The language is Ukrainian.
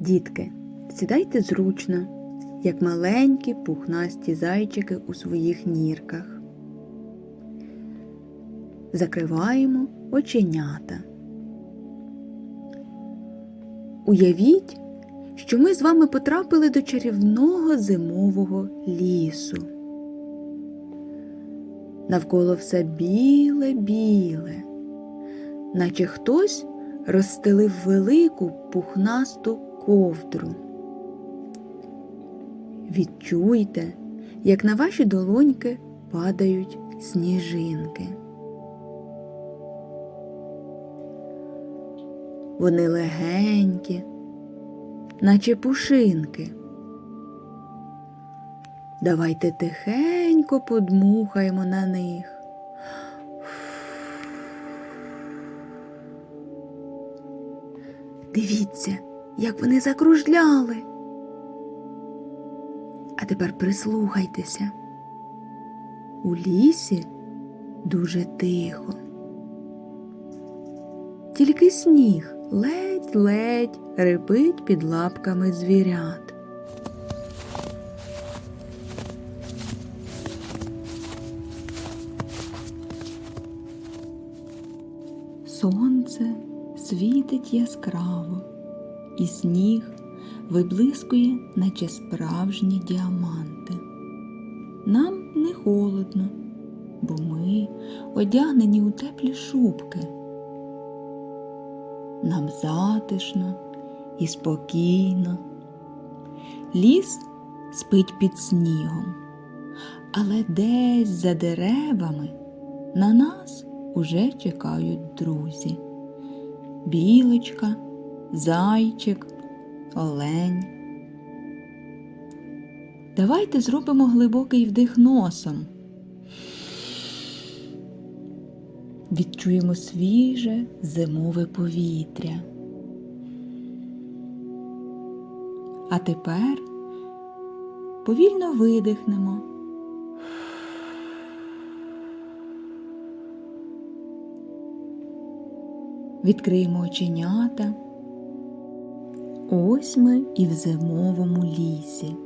Дітки, сідайте зручно, як маленькі пухнасті зайчики у своїх нірках. Закриваємо оченята. Уявіть, що ми з вами потрапили до чарівного зимового лісу. Навколо все біле-біле, наче хтось розстелив велику пухнасту ковдру. Відчуйте, як на ваші долоньки падають сніжинки. Вони легенькі, наче пушинки. Давайте тихенько подмухаємо на них. Дивіться, як вони закружляли. А тепер прислухайтеся. У лісі дуже тихо. Тільки сніг ледь-ледь рипить під лапками звірят. Сонце світить яскраво, і сніг виблискує, наче справжні діаманти. Нам не холодно, бо ми одягнені у теплі шубки. Нам затишно і спокійно. Ліс спить під снігом, але десь за деревами на нас уже чекають друзі. Білочка, зайчик, олень. Давайте зробимо глибокий вдих носом. Відчуємо свіже зимове повітря. А тепер повільно видихнемо. Відкриємо оченята. Ось ми і в зимовому лісі.